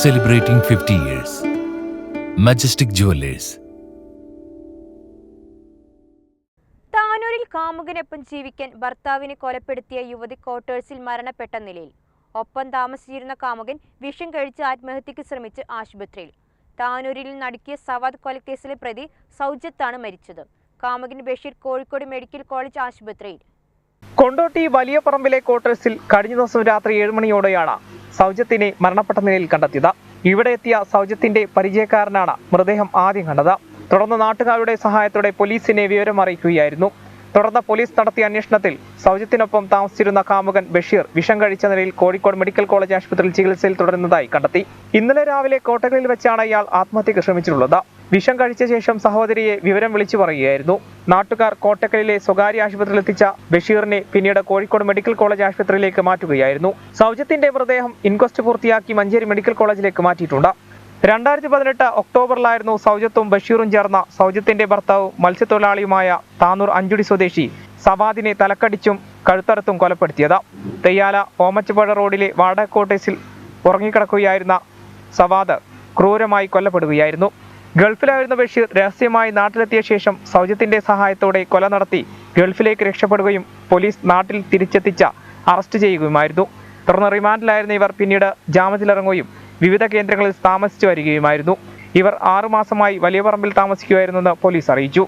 celebrating 50 years. Majestic Jewelers. താനൂരിൽ കാമുകനൊപ്പം ജീവിക്കാൻ ഭർത്താവിനെ കൊലപ്പെടുത്തിയ യുവതി ക്വാർട്ടേഴ്സിൽ മരണപ്പെട്ട നിലയിൽ ഒപ്പം താമസിച്ചിരുന്ന കാമുകൻ വിഷം കഴിച്ച് ആത്മഹത്യക്ക് ശ്രമിച്ച് ആശുപത്രിയിൽ താനൂരിൽ നടുക്കിയ സവാദ് കൊലക്കേസിലെ പ്രതി സൗജത്താണ് മരിച്ചത് കാമുകൻ ബഷീർ കോഴിക്കോട് മെഡിക്കൽ കോളേജ് ആശുപത്രിയിൽ കൊണ്ടോട്ടി വലിയ പറമ്പിലെ ക്വാർട്ടേഴ്സിൽ കഴിഞ്ഞ ദിവസം രാത്രി ഏഴ് മണിയോടെയാണ് സൗജത്തിനെ മരണപ്പെട്ട നിലയിൽ കണ്ടെത്തിയത്. ഇവിടെ എത്തിയ സൗജത്തിന്റെ പരിചയക്കാരനാണ് മൃതദേഹം ആദ്യം കണ്ടത്. തുടർന്ന് നാട്ടുകാരുടെ സഹായത്തോടെ പോലീസിനെ വിവരം അറിയിക്കുകയായിരുന്നു. തുടർന്ന് പോലീസ് നടത്തിയ അന്വേഷണത്തിൽ സൗജത്തിനൊപ്പം താമസിച്ചിരുന്ന കാമുകൻ ബഷീർ വിഷം കഴിച്ച നിലയിൽ കോഴിക്കോട് മെഡിക്കൽ കോളേജ് ആശുപത്രിയിൽ ചികിത്സയിൽ തുടരുന്നതായി കണ്ടെത്തി. ഇന്നലെ രാവിലെ കോട്ടകളിൽ വെച്ചാണ് ഇയാൾ ആത്മഹത്യക്ക് ശ്രമിച്ചിട്ടുള്ളത്. വിഷം കഴിച്ച ശേഷം സഹോദരിയെ വിവരം വിളിച്ചു പറയുകയായിരുന്നു. നാട്ടുകാർ കോട്ടക്കലിലെ സ്വകാര്യ ആശുപത്രിയിൽ എത്തിച്ച ബഷീറിനെ പിന്നീട് കോഴിക്കോട് മെഡിക്കൽ കോളേജ് ആശുപത്രിയിലേക്ക് മാറ്റുകയായിരുന്നു. സൗജത്തിന്റെ മൃതദേഹം ഇൻക്വസ്റ്റ് പൂർത്തിയാക്കി മഞ്ചേരി മെഡിക്കൽ കോളേജിലേക്ക് മാറ്റിയിട്ടുണ്ട്. രണ്ടായിരത്തി പതിനെട്ട് ഒക്ടോബറിലായിരുന്നു സൗജത്തും ബഷീറും ചേർന്ന സൗജത്തിന്റെ ഭർത്താവ് മത്സ്യത്തൊഴിലാളിയുമായ താനൂർ അഞ്ചുടി സ്വദേശി സവാദിനെ തലക്കടിച്ചും കഴുത്തറുത്തും കൊലപ്പെടുത്തിയത്. തെയ്യാല ഓമച്ചപ്പുഴ റോഡിലെ വാടക കോട്ടേഴ്സിൽ ഉറങ്ങിക്കിടക്കുകയായിരുന്ന സവാദ് ക്രൂരമായി കൊല്ലപ്പെടുകയായിരുന്നു. ഗൾഫിലായിരുന്ന ബഷീർ രഹസ്യമായി നാട്ടിലെത്തിയ ശേഷം സൗജത്തിന്റെ സഹായത്തോടെ കൊല നടത്തി ഗൾഫിലേക്ക് രക്ഷപ്പെടുകയും പോലീസ് നാട്ടിൽ തിരിച്ചെത്തിച്ച അറസ്റ്റ് ചെയ്യുകയുമായിരുന്നു. തുടർന്ന് റിമാൻഡിലായിരുന്ന ഇവർ പിന്നീട് ജാമ്യത്തിലിറങ്ങുകയും വിവിധ കേന്ദ്രങ്ങളിൽ താമസിച്ചു വരികയുമായിരുന്നു. ഇവർ ആറുമാസമായി വലിയ പറമ്പിൽ താമസിക്കുകയായിരുന്നെന്ന് പോലീസ് അറിയിച്ചു.